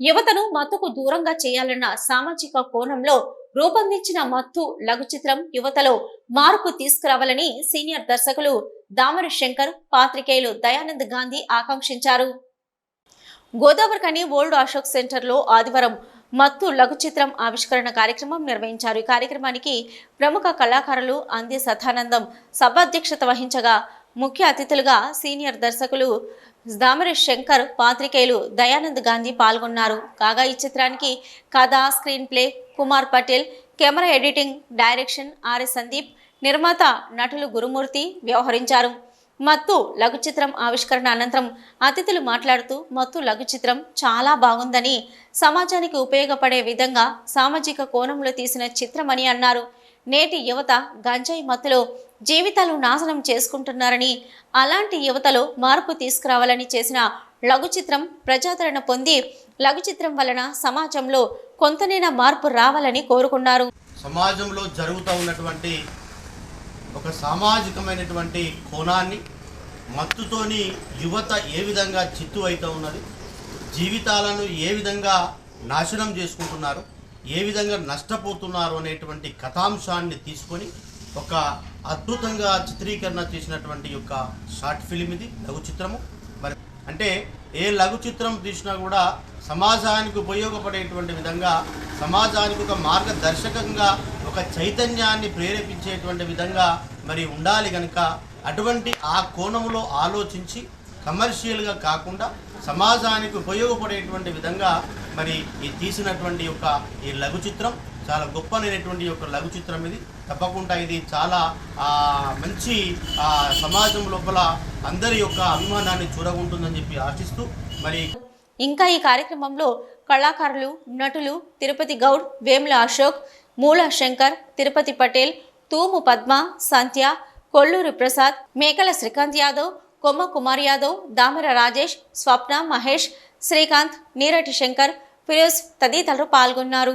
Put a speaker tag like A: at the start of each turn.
A: యువతను మత్తుకు దూరంగా చేయాలన్న సామాజిక కోణంలో రూపొందించిన మత్తు లఘు చిత్రం యువతలో మార్పు తీసుకురావాలని సీనియర్ దర్శకులు దామర శంకర్ పాత్రికేయులు దయానంద్ గాంధీ ఆకాంక్షించారు. గోదావరికని ఓల్డ్ అశోక్ సెంటర్లో ఆదివారం మత్తు లఘు చిత్రం ఆవిష్కరణ కార్యక్రమం నిర్వహించారు. ఈ కార్యక్రమానికి ప్రముఖ కళాకారులు అంది సదానందం. సభాధ్యక్షత వహించగా ముఖ్య అతిథులుగా సీనియర్ దర్శకులు దామరి శంకర్ పాత్రికేయులు దయానంద్ గాంధీ పాల్గొన్నారు. కాగా ఈ చిత్రానికి కథ screenplay Kumar Patel camera editing direction RS Sandeep నిర్మాత నటులు గురుమూర్తి వ్యవహరించారు. మత్తు లఘు చిత్రం ఆవిష్కరణ అనంతరం అతిథులు మాట్లాడుతూ మత్తు లఘు చిత్రం చాలా బాగుందని సమాజానికి ఉపయోగపడే విధంగా సామాజిక కోణంలో తీసిన చిత్రమని అన్నారు. నేటి యువత గంజాయి మత్తులో జీవితాలు నాశనం చేసుకుంటున్నారని అలాంటి యువతలో మార్పు తీసుకురావాలని చేసిన లఘు చిత్రం ప్రజాదరణ పొంది లఘు చిత్రం వలన సమాజంలో కొంతనైనా మార్పు రావాలని కోరుకున్నారు.
B: సమాజంలో జరుగుతూ ఉన్నటువంటి ఒక సామాజికమైనటువంటి కోణాన్ని మత్తుతోని యువత ఏ విధంగా చిత్తు అవుతూ ఉన్నది జీవితాలను ఏ విధంగా నాశనం చేసుకుంటున్నారు ఏ విధంగా నష్టపోతున్నారు అనేటువంటి కథాంశాన్ని తీసుకొని ఒక అద్భుతంగా చిత్రీకరణ చేసినటువంటి యొక్క షార్ట్ ఫిలిం ఇది లఘు చిత్రము. మరి అంటే ఏ లఘు చిత్రం తీసినా కూడా సమాజానికి ఉపయోగపడేటువంటి విధంగా సమాజానికి ఒక మార్గదర్శకంగా ఒక చైతన్యాన్ని ప్రేరేపించేటువంటి విధంగా మరి ఉండాలి కనుక అటువంటి ఆ కోణంలో ఆలోచించి కమర్షియల్గా కాకుండా సమాజానికి ఉపయోగపడేటువంటి విధంగా మరి ఈ తీసినటువంటి యొక్క ఈ లఘు చిత్రం చాలా గొప్పనైనటువంటి యొక్క లఘు చిత్రం ఇది. తప్పకుండా ఇది చాలా మంచి ఆ, సమాజం లోపల అందరి యొక్క అభిమానాన్ని చూడగుంటుందని చెప్పి ఆశిస్తూ మరి
A: ఇంకా ఈ కార్యక్రమంలో కళాకారులు నటులు తిరుపతి గౌడ్ వేముల అశోక్ మూల శంకర్ తిరుపతి పటేల్ తూము పద్మ సంధ్య కొల్లూరి ప్రసాద్ మేకల శ్రీకాంత్ యాదవ్ కొమ్మ కుమార్ యాదవ్ దామర రాజేష్ స్వప్న మహేష్ శ్రీకాంత్ నీరటి శంకర్ ఫిరోజ్ తదితరులు పాల్గొన్నారు.